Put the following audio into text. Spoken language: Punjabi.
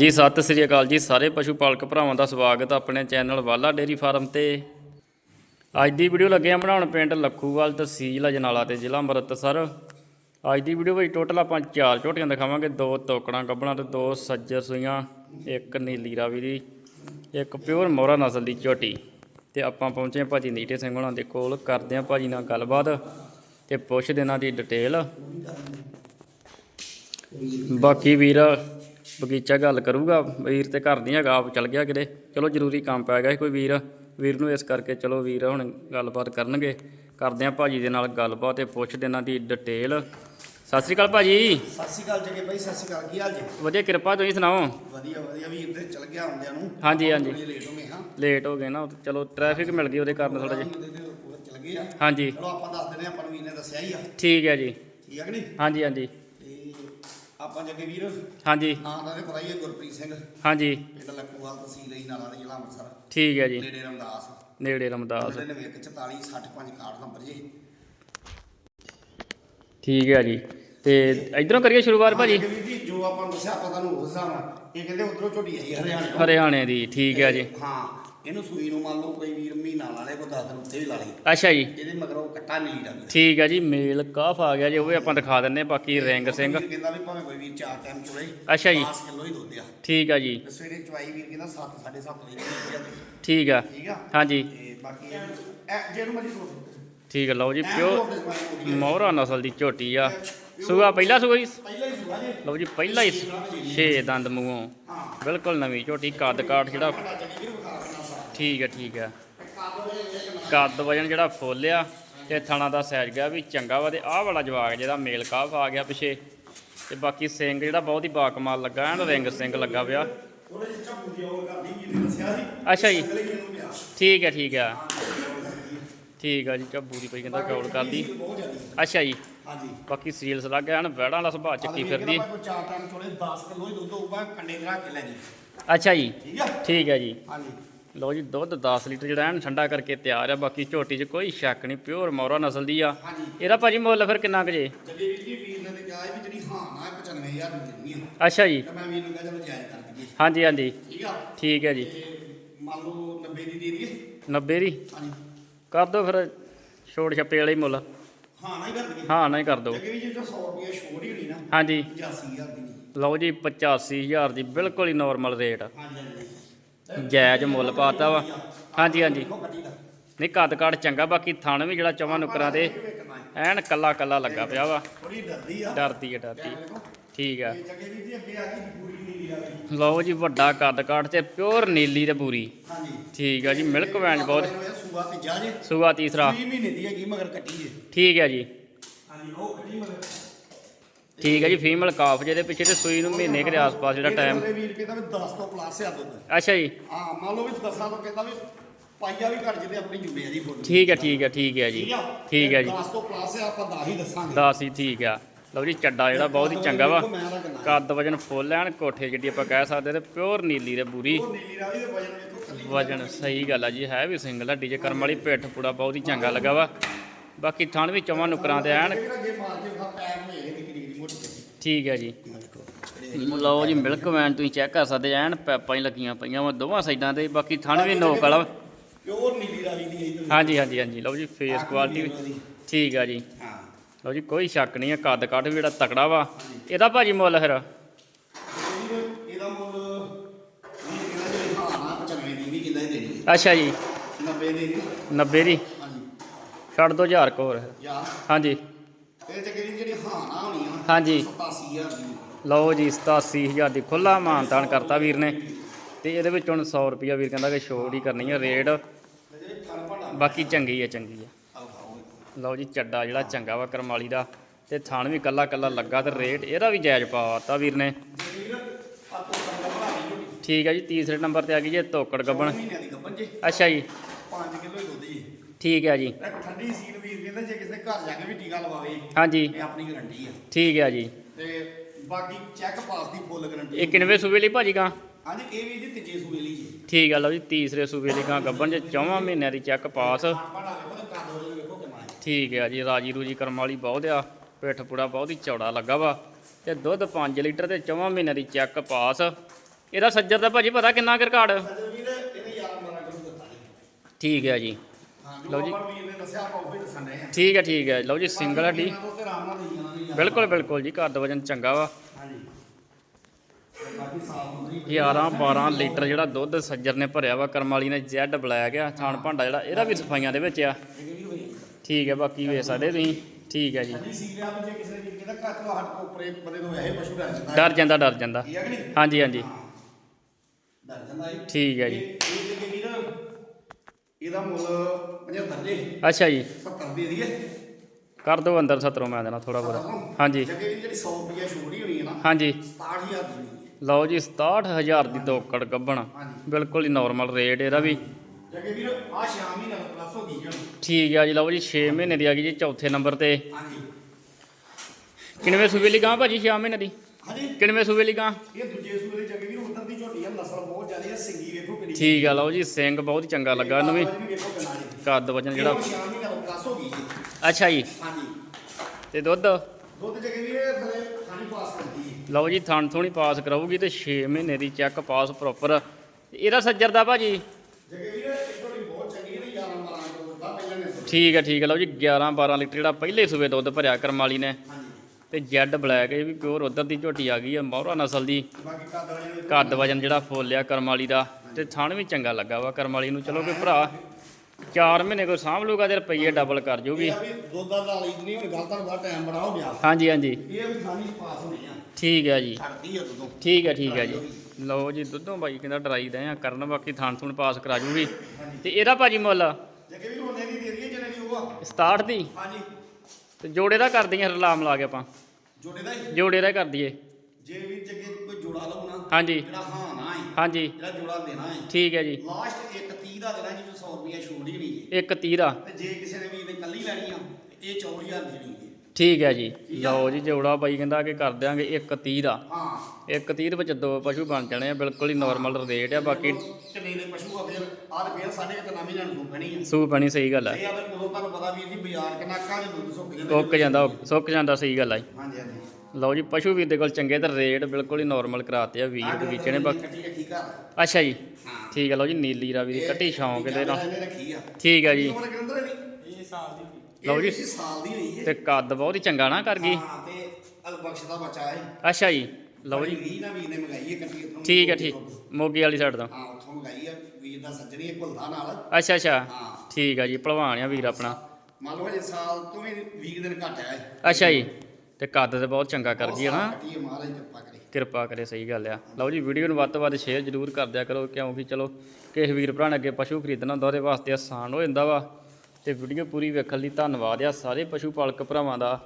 ਹਾਂਜੀ ਸਤਿ ਸ੍ਰੀ ਅਕਾਲ ਜੀ। ਸਾਰੇ ਪਸ਼ੂ ਪਾਲਕ ਭਰਾਵਾਂ ਦਾ ਸਵਾਗਤ ਆਪਣੇ ਚੈਨਲ ਵਾਲਾ ਡੇਰੀ ਫਾਰਮ ਤੇ। ਅੱਜ ਦੀ ਵੀਡੀਓ ਲੱਗੇ ਆ ਬਣਾਉਣ ਪਿੰਡ ਲੱਖੂਵਾਲ ਤਹਿਸੀਲ ਅਜਨਾਲਾ ਤੇ ਜ਼ਿਲ੍ਹਾ ਅੰਮ੍ਰਿਤਸਰ। ਅੱਜ ਦੀ ਵੀਡੀਓ ਵਿੱਚ ਟੋਟਲ ਆਪਾਂ ਚਾਰ ਝੋਟੀਆਂ ਦਿਖਾਵਾਂਗੇ। ਦੋ ਤੋਕੜਾਂ ਗੱਬਣਾ ਤੇ ਦੋ ਸੱਜਰ ਸੂਈਆਂ, ਇੱਕ ਨੀਲੀ ਰਾਵੀ ਦੀ, ਇੱਕ ਪਿਓਰ ਮੋਹਰਾ ਨਸਲ ਦੀ ਝੋਟੀ। ਤੇ ਆਪਾਂ ਪਹੁੰਚੇ ਹਾਂ ਭਾਜੀ ਨੀਟੇ ਸਿੰਘ ਹੋਣਾ ਦੇ ਕੋਲ। ਕਰਦੇ ਹਾਂ ਭਾਜੀ ਨਾਲ ਗੱਲਬਾਤ ਤੇ ਪੁੱਛਦੇ ਇਹਨਾਂ ਦੀ ਡਿਟੇਲ ਬਾਕੀ ਵੀਰ ਬਗੀਚਾ ਗੱਲ ਕਰੂਗਾ ਵੀਰ ਤੇ ਘਰ ਨਹੀਂ ਹੈਗਾ ਆਪ ਚਲ ਗਿਆ ਕਿਤੇ। ਚਲੋ ਜ਼ਰੂਰੀ ਕੰਮ ਪੈ ਗਿਆ ਸੀ ਕੋਈ ਵੀਰ। ਵੀਰ ਨੂੰ ਇਸ ਕਰਕੇ ਚਲੋ ਵੀਰ ਹੁਣ ਗੱਲਬਾਤ ਕਰਨਗੇ। ਕਰਦੇ ਆ ਭਾਜੀ ਦੇ ਨਾਲ ਗੱਲਬਾਤ ਤੇ ਪੁੱਛਦੇ ਇਹਨਾਂ ਦੀ ਡਿਟੇਲ ਸਤਿ ਸ੍ਰੀ ਅਕਾਲ ਭਾਜੀ। ਸਤਿ ਸ਼੍ਰੀ ਅਕਾਲ ਜਗੇ ਭਾਈ ਸਤਿ ਸ਼੍ਰੀ ਅਕਾਲ। ਕੀ ਹਾਲ ਜੀ? ਵਧੀਆ ਕਿਰਪਾ ਤੁਸੀਂ ਸੁਣਾਓ? ਵਧੀਆ ਵਧੀਆ। ਵੀਰ ਤੇ ਚਲ ਗਿਆ ਆਉਂਦਿਆਂ ਨੂੰ। ਹਾਂਜੀ ਹਾਂਜੀ। ਲੇਟ ਹੋ ਗਏ ਹਾਂ। ਲੇਟ ਹੋ ਗਏ ਨਾ ਚਲੋ ਟ੍ਰੈਫਿਕ ਮਿਲ ਗਈ ਉਹਦੇ ਕਾਰਨ ਥੋੜਾ ਜਿਹਾ। ਚਲ ਗਏ ਆ। ਹਾਂਜੀ। ਚਲੋ ਆਪਾਂ ਦੱਸ ਦਿੰਦੇ ਹਾਂ ਆਪਾਂ ਨੂੰ ਵੀਰ ਨੇ ਦੱਸਿਆ ਹੀ ਆ। ਠੀਕ ਹੈ ਜੀ। ਠੀਕ ਆ ਕਿ ਨਹੀਂ? ਹਾਂਜੀ ਹਾਂਜੀ। ਆਪਾਂ ਜਗੇ ਵੀਰ? ਹਾਂਜੀ। ਨਾਂ ਦਾ ਤੇ ਪਤਾ ਹੀ ਹੈ ਗੁਰਪ੍ਰੀਤ ਸਿੰਘ। ਹਾਂਜੀ। ਪਿੰਡ ਲੱਖੂਵਾਲ ਤਹਿਸੀਲ ਹੀ ਨਾਲਾ ਦੇ ਜ਼ਿਲ੍ਹਾ ਅੰਮ੍ਰਿਤਸਰ। ਠੀਕ ਹੈ ਜੀ। ਨੇੜੇ ਰਮਦਾਸ। ਨੇੜੇ ਰਮਦਾਸ। 9144 65 61 ਨੰਬਰ ਜੀ। ਠੀਕ ਹੈ ਜੀ। ਤੇ ਇਧਰੋਂ ਕਰੀਏ ਸ਼ੁਰੂਆਤ ਭਾਜੀ? ਜੀ ਆਪਾਂ ਦੱਸਿਆ ਆਪਾਂ ਤੁਹਾਨੂੰ ਉਸ ਹਿਸਾਬ ਨਾਲ ਇਹ ਕਹਿੰਦੇ ਉਧਰੋਂ ਝੋਟੀ ਆਈ ਹਰਿਆਣੇ। ਹਰਿਆਣੇ ਦੀ ਠੀਕ ਹੈ ਜੀ। ਹਾਂ। ਇਹਨੂੰ ਸੂਈ ਨੂੰ ਮੰਨ ਲਓ ਕੋਈ ਵੀਰ ਮਹੀਨਾ ਲਾ ਲੇ ਕੋਈ 10 ਦਿਨ ਉੱਤੇ ਵੀ ਲਾ ਲੇ ਅੱਛਾ ਜੀ। ਇਹਦੇ ਮਗਰੋਂ ਕੱਟਾ ਨੀਲੀ ਦਾ ਠੀਕ ਹੈ ਜੀ ਮੇਲ ਕਾਫ ਆ ਗਿਆ ਜੀ ਉਹ ਵੀ ਆਪਾਂ ਦਿਖਾ ਦਿੰਨੇ ਬਾਕੀ ਰਿੰਗ ਸਿੰਘ ਵੀਰ ਕਹਿੰਦਾ ਵੀ ਭਾਵੇਂ ਕੋਈ ਵੀਰ ਚਾਰ ਟਾਈਮ ਚੋਲੇ ਅੱਛਾ ਜੀ। 10 ਕਿਲੋ ਹੀ ਦੁੱਧ ਆ। ਠੀਕ ਆ ਜੀ। ਤੇ ਸਵੇਰੇ ਚਵਾਈ ਵੀਰ ਕਹਿੰਦਾ 7 7.5 ਲੀਟਰ ਆ ਠੀਕ ਆ। ਠੀਕ ਆ? ਹਾਂਜੀ। ਤੇ ਬਾਕੀ ਜਿਹਨੂੰ ਮਰਜ਼ੀ ਦੁੱਧ ਠੀਕ ਆ ਲਓ ਜੀ ਪਿਓ। ਮੋਹਰਾ ਨਸਲ ਦੀ ਝੋਟੀ ਆ। ਸੂਆ ਪਹਿਲਾ ਸੂਆ ਜੀ? ਪਹਿਲਾਂ ਹੀ ਸੁਆ ਜੇ। ਲਓ ਜੀ ਪਹਿਲਾ ਹੀ 6 ਦੰਦ ਮੂੰਹੋਂ। ਬਿਲਕੁਲ ਨਵੀਂ ਝੋਟੀ ਕੱਦ ਕਾਠ ਜਿਹੜਾ ਠੀਕ ਆ ਠੀਕ ਆ। ਕਾਦੋ ਵਜਨ ਜਿਹੜਾ ਫੁੱਲ ਆ ਤੇ ਥਣਾ ਦਾ ਸਾਈਜ਼ ਗਿਆ ਵੀ ਚੰਗਾ ਵਾ ਤੇ ਆਹ ਵਾਲਾ ਜਵਾਗ ਜਿਹਦਾ ਮੇਲ ਕਾਫ ਆ ਗਿਆ ਪਿਛੇ। ਤੇ ਬਾਕੀ ਸਿੰਘ ਜਿਹੜਾ ਬਹੁਤ ਹੀ ਬਾਕਮਾਲ ਲੱਗਾ ਐਨ ਰਿੰਗ ਸਿੰਘ ਲੱਗਾ ਪਿਆ। ਅੱਛਾ ਜੀ। ਠੀਕ ਆ ਠੀਕ ਆ। ਠੀਕ ਆ ਜੀ ਝੱਬੂ ਦੀ ਕੋਈ ਕਹਿੰਦਾ ਚੌੜ ਕਰਦੀ। ਅੱਛਾ ਜੀ। ਹਾਂਜੀ ਬਾਕੀ ਸੀਲਸ ਲੱਗ ਗਿਆ ਹਨ ਵੈੜਾਂ ਵਾਲਾ ਸੁਭਾਅ ਚੱਕੀ ਫਿਰਦੀ ਚਾਰ ਟਾਈਮ ਚੋਲੇ 10 ਕਿਲੋ ਹੀ ਦੁੱਧ ਹੋਊਗਾ ਕੰਡੇ ਦੇ ਰੱਖ ਕੇ ਲੈ ਜੀ। ਅੱਛਾ ਜੀ। ਠੀਕ ਹੈ ਜੀ। ਹਾਂਜੀ। ਲਓ ਜੀ ਦੁੱਧ 10 ਲੀਟਰ ਜਿਹੜਾ ਐਨ ਠੰਡਾ ਕਰਕੇ ਤਿਆਰ ਆ ਬਾਕੀ ਝੋਟੀ 'ਚ ਕੋਈ ਸ਼ੱਕ ਨਹੀਂ ਪਿਓਰ ਮੌਰਾ ਨਸਲ ਦੀ ਆ। ਇਹਦਾ ਭਾਜੀ ਮੁੱਲ ਫਿਰ ਕਿੰਨਾ ਕੁ ਜੇ? ਜੱਗੇ ਵੀਰ ਜੀ ਵੀਰ ਨੇ ਤੇ ਕਿਹਾ ਸੀ ਵੀ ਜਿਹੜੀ ਹਾਂ ਨਾ 95000 ਦੀ ਦੇਣੀ ਆ। ਅੱਛਾ ਜੀ। ਤੇ ਮੈਂ ਵੀਰ ਨੂੰ ਕਿਹਾ ਚਲੋ ਜਾਇਜ਼ ਕਰ ਦਈਏ। ਹਾਂਜੀ ਹਾਂਜੀ। ਠੀਕ ਆ? ਠੀਕ ਹੈ ਜੀ। ਮੰਨ ਲਓ 90 ਦੀ ਦੇ ਦਈਏ। 90 ਦੀ? ਹਾਂਜੀ। ਕਰ ਦਿਓ ਫਿਰ ਛੋੜ ਛੱਪੇ ਵਾਲਾ ਹੀ ਮੁੱਲ। ਹਾਂ ਨਾ ਹੀ ਕਰ ਦਈਏ। ਹਾਂ ਨਾ ਹੀ ਕਰ ਦਿਓ ਜੱਗੇ ਵੀਰ ਜੀ ਜੋ 100 ਰੁਪਏ ਛੋੜ ਹੀ ਹੋਣੀ ਨਾ ਹਾਂਜੀ। 85000 ਦੀ। ਨਹੀਂ ਲਓ ਜੀ 85000 ਦੀ ਬਿਲਕੁਲ ਹੀ ਨਾਰਮਲ ਰੇਟ ਹਾਂਜੀ। ਜਾਇਜ਼ ਮੁੱਲ ਪਾਤਾ ਵਾ। ਹਾਂਜੀ ਹਾਂਜੀ। ਨਹੀਂ ਕੱਦ ਕਾਠ ਚੰਗਾ ਬਾਕੀ ਥਣ ਵੀ ਜਿਹੜਾ ਚਵਾਂ ਨੁਕਰਾਂ ਦੇ ਐਨ ਕੱਲਾ ਕੱਲਾ ਲੱਗਾ ਪਿਆ ਵਾ। ਥੋੜੀ ਡਰਦੀ ਆ ਡਰਦੀ। ਹੈ ਠੀਕ ਆ। ਆ ਲਓ ਜੀ ਵੱਡਾ ਕੱਦ ਕਾਠ ਤੇ ਪਿਓਰ ਨੀਲੀ ਤੇ ਪੂਰੀ ਹਾਂਜੀ। ਠੀਕ ਆ ਜੀ ਮਿਲਕ ਵੈਨ ਬਹੁਤ। ਸੂਆ ਤੀਸਰਾ। 3 ਮਹੀਨੇ ਦੀ ਹੈਗੀ ਮਗਰ ਕੱਟੀ ਜੇ। ਠੀਕ ਹੈ ਜੀ। ਹਾਂਜੀ ਉਹ ਕੱਟੀ ਮਗਰ। ਠੀਕ ਹੈ ਜੀ ਫੀਮੇਲ ਕਾਫ ਜਿਹਦੇ ਪਿੱਛੇ ਤੇ ਸੂਈ ਨੂੰ ਮਹੀਨੇ ਕੁ ਦੇ ਆਸ-ਪਾਸ ਜਿਹੜਾ ਟਾਈਮ ਇਹਦੇ ਵੀਰ ਕਹਿੰਦਾ ਵੀ 10 ਤੋਂ ਪਲੱਸ ਆ ਦੁੱਧ। ਅੱਛਾ ਜੀ। ਹਾਂ ਮੰਨ ਲਓ ਵੀ 10 ਤੋਂ ਕਹਿੰਦਾ ਵੀ ਪਾਈਆ ਵੀ ਘੱਟ ਜੇ ਤੇ ਆਪਣੀ ਜ਼ਿੰਮੇਵਾਰੀ ਫੁੱਲ ਠੀਕ ਹੈ ਠੀਕ ਹੈ ਠੀਕ ਹੈ ਜੀ। ਠੀਕ ਆ? ਹੈ ਜੀ। 10 ਤੋਂ ਪਲੱਸ ਆ ਆਪਾਂ 10 ਹੀ ਦੱਸਾਂਗੇ। ਦਸ ਹੀ ਠੀਕ ਆ। ਲਓ ਜੀ ਚੱਡਾ ਜਿਹੜਾ ਬਹੁਤ ਹੀ ਚੰਗਾ ਵਾ। ਕੱਦ ਵਜਨ ਫੁੱਲ ਐਨ ਕੋਠੇ ਜਿੱਡੀ ਆਪਾਂ ਕਹਿ ਸਕਦੇ ਤੇ ਪਿਓਰ ਨੀਲੀ ਤੇ ਪੂਰੀ। ਦੇ ਵਜਨ ਸਹੀ ਗੱਲ ਆ ਜੀ ਹੈ ਵੀ ਸਿੰਗਲ ਹੱਡੀ ਜੇ ਕਰਮ ਵਾਲੀ ਪਿੱਠ ਪੂੜਾ ਬਹੁਤ ਹੀ ਚੰਗਾ ਲੱਗਾ ਵਾ। ਬਾਕੀ ਥਣ ਵੀ ਚਵਾਂ ਨੁਕਰਾਂ ਤੇ ਐਨ। ਠੀਕ ਹੈ ਜੀ। ਲਓ ਜੀ ਮਿਲਕ ਵੈਨ ਤੁਸੀਂ ਚੈੱਕ ਕਰ ਸਕਦੇ ਐਨ ਪੈਪਾਂ ਹੀ ਲੱਗੀਆਂ ਪਈਆਂ ਵਾ ਦੋਵਾਂ ਸਾਈਡਾਂ ਤੇ ਬਾਕੀ ਥਣ ਵੀ ਨੋਕ ਵਾਲਾ। ਪਿਓਰ ਨੀਲੀ ਰਾਵੀ ਦੀ ਹੈ ਹਾਂਜੀ ਹਾਂਜੀ ਹਾਂਜੀ ਲਓ ਜੀ ਫੇਸ ਕੁਆਲਿਟੀ ਵੀ ਠੀਕ ਆ ਜੀ। ਹਾਂ। ਲਓ ਜੀ ਕੋਈ ਸ਼ੱਕ ਨਹੀਂ ਹੈ ਕੱਦ ਕੱਠ ਵੀ ਜਿਹੜਾ ਤਕੜਾ ਵਾ। ਇਹਦਾ ਭਾਜੀ ਮੁੱਲ ਫਿਰ? ਇਹਦਾ- ਇਹਦਾ ਮੁੱਲ ਵੀ ਕਹਿੰਦਾ ਜਿਹੜੀ ਹਾਂ ਨਾ 95 ਦੀ ਵੀ ਕਿੰਨਾ ਹੀ ਦੇਣੀ ਹੈ। ਅੱਛਾ ਜੀ। 90 ਦੀ ਨਹੀਂ 90 ਦੀ? ਹਾਂਜੀ। ਛੱਡ ਦੋ 1000 ਕੋ ਹੋਰ। ਯਾ ਹਾਂਜੀ। ਇਹ ਚੱਕਰੀ ਜਿਹੜੀ ਹਾਂ ਨਾ ਹੋਣੀ ਆ। ਹਾਂਜੀ। 87000 ਦੀ। ਲਓ ਜੀ 87000 ਦੀ ਖੁੱਲਾ ਮਾਨਤਾਨ ਕਰਤਾ ਵੀਰ ਨੇ। ਤੇ ਇਹਦੇ ਵਿੱਚ ਹੁਣ 100 ਰੁਪਿਆ ਵੀਰ ਕਹਿੰਦਾ ਕਿ ਛੋੜ ਹੀ ਕਰਨੀ ਹੈ ਭਾਂਡਾ ਬਾਕੀ ਚੰਗੀ ਹੈ ਚੰਗੀ ਖਾਓ ਲਓ ਜੀ ਚੱਡਾ ਜਿਹੜਾ ਚੰਗਾ ਵਾ ਕਰਮਾਲੀ ਦਾ। ਤੇ ਥਣ ਵੀ ਕੱਲਾ ਕੱਲਾ ਲੱਗਾ ਤੇ ਰੇਟ ਇਹਦਾ ਵੀ ਜਾਇਜ਼ ਪਾਤਾ ਵੀਰ ਨੇ। ਆ ਠੀਕ ਹੈ ਜੀ ਤੀਸਰੇ ਨੰਬਰ ਤੇ ਆ ਗਈ ਜੇ ਤੋਕੜ ਗੱਬਣ। ਅੱਛਾ ਜੀ। 5 ਕਿਲੋ ਦੁੱਧ ਜੀ। ਠੀਕ ਹੈ ਜੀ। ਠੰਡੀ ਸੀਲ ਵੀਰ ਕਹਿੰਦਾ ਜੇ ਕਿਸੇ ਦੇ ਘਰ ਜਾ ਕੇ ਵੀ ਟੀਕਾ ਲਵਾਵੇ ਹਾਂਜੀ। ਇਹ ਆਪਣੀ ਗਾਰੰਟੀ ਹੈ ਠੀਕ ਹੈ ਜੀ। ਤੇ ਬਾਕੀ ਚੈੱਕ ਪਾਸ ਦੀ ਫੁੱਲ ਗਾਰੰਟੀ ਇਹ ਕਿਨਵੇਂ ਸੂਬੇ ਲਈ ਭਾਜੀ ਕਾਂ ਹਾਂਜੀ ਇਹ ਵੀ ਜੀ ਤੀਜੇ ਸੂਏ ਲਈ ਜੀ। ਠੀਕ ਹੈ ਲਓ ਜੀ ਤੀਸਰੇ ਸੂਬੇ ਲਈ ਕਾਂ ਗੱਬਣ ਜੇ ਚੌਵਾਂ ਮਹੀਨਿਆਂ ਦੀ ਚੈੱਕ ਪਾਸ ਠੀਕ ਹੈ ਜੀ ਰਾਜੀ ਰੂਜੀ ਕਰਮ ਵਾਲੀ ਬਹੁਤ ਆ ਪਿੱਠ ਪੂੜਾ ਬਹੁਤ ਹੀ ਚੌੜਾ ਲੱਗਾ ਵਾ। ਤੇ ਦੁੱਧ 5 ਲੀਟਰ ਤੇ ਚੌਵਾਂ ਮਹੀਨਿਆਂ ਦੀ ਚੈੱਕ ਪਾਸ ਇਹਦਾ ਸੱਜਰ ਦਾ ਭਾਜੀ ਪਤਾ ਕਿੰਨਾ ਕੁ ਰਿਕਾਰਡ? ਸੱਜਣ ਵੀਰ ਇਹਨੇ ਯਾਰ ਮਾਰਾ ਕਿਲੋ ਦਿੱਤਾ ਜੀ? ਠੀਕ ਹੈ ਜੀ। ਲਓ ਜੋ। ਜੀ। ਆਪਾਂ ਵੀਰ ਨੇ ਦੱਸਿਆ ਆਪਾਂ ਉਹ ਹੀ ਦੱਸਣ ਰਹੇ ਹਾਂ ਠੀਕ ਹੈ ਠੀਕ ਹੈ ਲਓ ਜੀ ਸਿੰਗਲ ਹੱਡੀ। ਬਿਲਕੁਲ ਬਿਲਕੁਲ ਜੀ ਘਰ ਦਾ ਵਜਨ ਚੰਗਾ ਵਾ। ਹਾਂਜੀ। ਤੇ ਬਾਕੀ ਸਾਫ਼ ਸੁਥਰੀ 11 12 ਲੀਟਰ ਜਿਹੜਾ ਦੁੱਧ ਸੱਜਰ ਨੇ ਭਰਿਆ ਵਾ ਕਰਮ ਵਾਲੀ ਨੇ ਜੈਡ ਬਲੈਕ ਆ ਥਾਣ ਭਾਂਡਾ ਜਿਹੜਾ ਇਹਦਾ ਵੀ ਸਫਾਈਆਂ ਦੇ ਵਿੱਚ ਆ। ਠੀਕ ਹੈ ਬਾਕੀ ਵੇਖ ਸਕਦੇ ਤੁਸੀਂ। ਠੀਕ ਹੈ ਜੀ। ਡਰ ਜਾਂਦਾ। ਡਰ ਜਾਂਦਾ ਹਾਂਜੀ ਹਾਂਜੀ। ਠੀਕ ਹੈ ਜੀ ਇਹ ਇਹ ਜਿਹੜੇ ਵੀਰ ਇਹਦਾ ਮੁੱਲ 75 ਜੇ। ਅੱਛਾ ਜੀ। 70 ਦੇ ਦਈਏ। ਕਰ ਦੋ ਅੰਦਰ ਸਤਰੋਂ ਮੈਂ ਦੇਣਾ ਥੋੜਾ ਬਹੁਤਾ। ਹਾਂਜੀ। ਜੱਗੇ ਜਿਹੜੀ 100 ਰੁਪਏ ਛੋੜੀ ਹੋਣੀ ਹੈ ਨਾ ਹਾਂਜੀ। 67000 ਦੀ ਲਓ ਜੀ 67000 ਦੀ ਦੋਕੜ ਗੱਬਣ। ਬਿਲਕੁਲ ਹੀ ਨਾਰਮਲ ਰੇਟ ਇਹਦਾ ਵੀ। ਜੱਗੇ ਵੀਰ ਆ ਸ਼ਾਮ ਮਹੀਨੇ ਦਾ ਪਲੱਸ ਹੋ ਗਈ ਜੀ ਹੁਣ। ਠੀਕ ਆ ਜੀ ਲਓ ਜੀ 6 ਮਹੀਨੇ ਦੀ ਆ ਗਈ ਜੀ ਚੌਥੇ ਨੰਬਰ ਤੇ। ਹਾਂਜੀ। ਕਿੰਨਵੇਂ ਸੂਬੇ ਲਈ ਗਾਂ ਭਾਜੀ 6 ਮਹੀਨੇ ਦੀ? ਹਾਂਜੀ। ਕਿੰਨਵੇਂ ਸੂਬੇ ਲਈ ਗਾਂ? ਇਹ ਦੂਜੇ ਸੂਰੇ ਦੇ ਜੱਗੇ ਵੀਰ ਉੱਤਰ ਦੀ ਝੋਟੀ ਆ ਨਸਲ ਬਹੁਤ ਜ਼ਿਆਦਾ ਹੈ ਸਿੰਗੀ ਠੀਕ ਆ ਲਓ ਜੀ ਸਿੰਘ ਬਹੁਤ ਹੀ ਚੰਗਾ ਲੱਗਾ ਇਹਨੂੰ ਵੀ ਕੱਦ ਵਜਨ ਜਿਹੜਾ ਹੋ ਅੱਛਾ ਜੀ। ਤੇ ਦੁੱਧ? ਦੁੱਧ ਜੱਗੇ ਥਲੇ ਖਾਣੀ ਪਾਸ ਕਰਦੀ ਹੈ ਲਓ ਜੀ ਥਣ ਥੋਣੀ ਪਾਸ ਕਰਾਊਗੀ ਤੇ 6 ਮਹੀਨੇ ਦੀ ਚੈੱਕ ਪਾਸ ਪ੍ਰੋਪਰ ਇਹਦਾ ਸੱਜਰ ਦਾ ਭਾਜੀ? ਜੱਗੇ ਬਹੁਤ ਚੰਗੀ ਹੈ ਪਹਿਲਾਂ ਨੇ ਠੀਕ ਆ ਠੀਕ ਆ ਲਓ ਜੀ 11 12 ਲੀਟਰ ਜਿਹੜਾ ਪਹਿਲੇ ਸੂਬੇ ਦੁੱਧ ਭਰਿਆ ਕਰਮ ਵਾਲੀ ਨੇ ਤੇ ਜੈਡ ਬਲੈਕ ਇਹ ਵੀ ਪਿਓਰ ਉਧਰ ਦੀ ਝੋਟੀ ਆ ਗਈ ਆ ਮੌਰਾ ਨਸਲ ਦੀ। ਕੱਦ ਵਜਨ ਜਿਹੜਾ ਫੋਲਿਆ ਕਰਮ ਵਾਲੀ ਦਾ। ਤੇ ਥਣ ਵੀ ਚੰਗਾ ਲੱਗਾ ਵਾ ਕਰਮ ਵਾਲੀ ਨੂੰ। ਚਲੋ ਕੋਈ ਭਰਾ 4 ਮਹੀਨੇ ਕੋਈ ਸਾਂਭ ਲੂਗਾ ਤੇ ਰੁਪਈਏ ਡਬਲ ਕਰ ਜੂਗੀ। ਇਹ ਆ ਵੀ ਦੁੱਧ ਦਾ ਨਾਲ ਨਹੀਂ ਹੁਣ ਗੱਲ ਤਾਂ ਬਾਅਦ ਟਾਈਮ ਬੜਾ ਹੋ ਗਿਆ। ਹਾਂਜੀ ਹਾਂਜੀ। ਇਹ ਵੀ ਖਾਣੀ ਪਾਸ ਹੋਣੀ ਆ। ਠੀਕ ਹੈ ਜੀ। ਛੱਡਦੀ ਆ ਦੁੱਧੋਂ। ਠੀਕ ਹੈ ਠੀਕ ਹੈ ਜੀ। ਲਓ ਜੀ ਦੁੱਧੋਂ ਬਾਈ ਕਹਿੰਦਾ ਡਰਾਈ ਦੇ ਆ ਕਰਨ ਬਾਕੀ ਥਣ ਥੁਣ ਪਾਸ ਕਰਾ ਜੂਗੀ। ਤੇ ਇਹਦਾ ਭਾਜੀ ਮੁੱਲ? ਵੀ ਉਹਨੇ ਦੀ ਦੇ ਦਈਏ ਜਿਹਨੇ ਦੀ ਉਹ ਆ 67 ਦੀ? ਹਾਂਜੀ। ਤੇ ਜੋੜੇ ਦਾ ਕਰ ਦਈਏ ਰਲਾਮ ਲਾ ਕੇ ਆਪਾਂ। ਜੋੜੇ ਦਾ ਹੀ? ਜੋੜੇ ਦਾ ਕਰ ਦਈਏ। ਜੇ ਵੀ ਜੱਗੇ ਕੋਈ ਜੋੜਾ ਲਾਉਣਾ ਹਾਂਜੀ। ਜਿਹੜਾ ਹਾਂ ਹੈ ਹਾਂਜੀ। ਜਿਹੜਾ ਜੋੜਾ ਦੇਣਾ ਹੈ। ਠੀਕ ਹੈ ਜੀ। ਲਾਸਟ ਇੱਕ 30 ਦਾ ਦੇਣਾ ਜੀ 100 ਰੁਪਏ ਛੋੜ ਹੀ ਨਹੀਂ ਜੀ। ਇੱਕ ਤੀਰਾ ਤੇ ਜੇ ਕਿਸੇ ਨੇ ਵੀ ਕੱਲੀ ਲੈਣੀ ਆ ਤੇ ਇਹ 44000 ਦੇਣੀ ਹੈ। ਠੀਕ ਹੈ ਜੀ। ਲਓ ਜੀ ਜੋੜਾ ਬਾਈ ਕਹਿੰਦਾ ਕਿ ਕਰ ਦਿਆਂਗੇ ਇੱਕ ਤੀਹ ਦਾ। ਹਾਂ। ਇੱਕ ਤੀਹ ਦੇ ਵਿੱਚ ਦੋ ਪਸ਼ੂ ਬਣ ਜਾਣੇ ਆ ਬਿਲਕੁਲ ਹੀ ਨਾਰਮਲ ਰੇਟ ਆ ਬਾਕੀ ਚਨੇ ਦੇ ਪਸ਼ੂ ਆ ਫਿਰ ਆਹ ਫਿਰ ਸਾਡੇ ਕਿਤੇ ਨਵੀਂ ਲੈਣ ਨੂੰ ਪੈਣੀ ਆ। ਸੂ ਬਣੀ ਸਹੀ ਗੱਲ ਆ। ਇਹ ਆ ਫਿਰ ਉਦੋਂ ਤੁਹਾਨੂੰ ਪਤਾ ਵੀ ਜੀ ਬਾਜ਼ਾਰ ਕਿੰਨਾ ਕਾਹ ਦੁੱਧ ਸੁੱਕ ਜਾਂਦਾ ਸੁੱਕ ਜਾਂਦਾ ਸੁੱਕ ਜਾਂਦਾ ਸਹੀ ਗੱਲ ਆ ਜੀ। ਹਾਂਜੀ ਹਾਂਜੀ। ਲਓ ਜੀ ਪਸ਼ੂ ਵੀਰ ਦੇ ਕੋਲ ਚੰਗੇ ਤੇ ਰੇਟ ਬਿਲਕੁਲ ਹੀ ਨਾਰਮਲ ਕਰਾਤੇ ਆ ਵੀਰ ਦੇ ਵਿੱਚ ਨੇ ਬਾਕੀ ਘਰ ਅੱਛਾ ਜੀ। ਹਾਂ। ਠੀਕ ਹੈ ਲਓ ਜੀ ਨੀਲੀ ਰਾਵੀ ਦੀ ਕੱਟੀ ਸ਼ੌਂਕ ਇਹਦੇ ਨਾਲ। ਇਹਨੇ ਰੱਖੀ ਆ। ਠੀਕ ਹੈ ਜੀ। ਉਮਰ ਕਿੰਦਰ ਇਹਦੀ? ਇਹ ਸਾਲ ਦੀ ਲਓ ਜੀ। ਇਹ ਸਾਲ ਦੀ ਹੋਈ ਹੈ। ਤੇ ਕੱਦ ਬਹੁਤ ਹੀ ਚੰਗਾ ਨਾ ਕਰ ਗਈ ਹਾਂ ਤੇ ਅਲਬਖਸ਼ ਦਾ ਬੱਚਾ ਹੈ। ਅੱਛਾ ਜੀ। ਲਓ ਜੀ। ਵੀ ਨਾ ਵੀਰ ਨੇ ਮੰਗਾਈ ਹੈ ਕੱਟੀ ਇੱਥੋਂ ਠੀਕ ਹੈ ਠੀਕ। ਮੋਗੇ ਵਾਲੀ ਸਾਈਡ ਤੋਂ। ਹਾਂ ਉੱਥੋਂ ਮੰਗਾਈ ਹੈ ਵੀਰ ਦਾ ਸੱਜਣੀ ਹੈ ਘੁਲਦਾ ਨਾਲ। ਅੱਛਾ ਅੱਛਾ। ਹਾਂ। ਠੀਕ ਹੈ ਜੀ ਭਲਵਾਨ ਆ ਵੀਰ ਆਪਣਾ। ਮੰਨ ਲਓ ਜੇ ਸਾਲ ਤੋਂ ਵੀ 20 ਦਿਨ ਘੱਟ ਹੈ ਅੱਛਾ ਜੀ। ਤੇ ਕੱਦ ਤੇ ਬਹੁਤ ਚੰਗਾ ਕਰ ਗਈ ਹੈ ਨਾ ਕੱਟੀ ਹੈ ਮਹਾਰਾਜ ਕਿਰਪਾ ਕਰੇ। ਕਿਰਪਾ ਕਰੇ, ਸਹੀ ਗੱਲ ਆ। ਲਓ ਜੀ, ਵੀਡੀਓ ਨੂੰ ਵੱਧ ਤੋਂ ਵੱਧ ਸ਼ੇਅਰ ਜ਼ਰੂਰ ਕਰ ਦਿਆ ਕਰੋ, ਕਿਉਂਕਿ ਚਲੋ ਕਿਸੇ ਵੀਰ ਭਰਾ ਨੇ ਅੱਗੇ ਪਸ਼ੂ ਖਰੀਦਣਾ ਹੁੰਦਾ, ਉਹਦੇ ਵਾਸਤੇ ਆਸਾਨ ਹੋ ਜਾਂਦਾ ਵਾ। ਤੇ ਵੀਡੀਓ ਪੂਰੀ ਵੇਖਣ ਲਈ ਧੰਨਵਾਦ ਆ ਸਾਰੇ ਪਸ਼ੂ ਪਾਲਕ ਭਰਾਵਾਂ ਦਾ।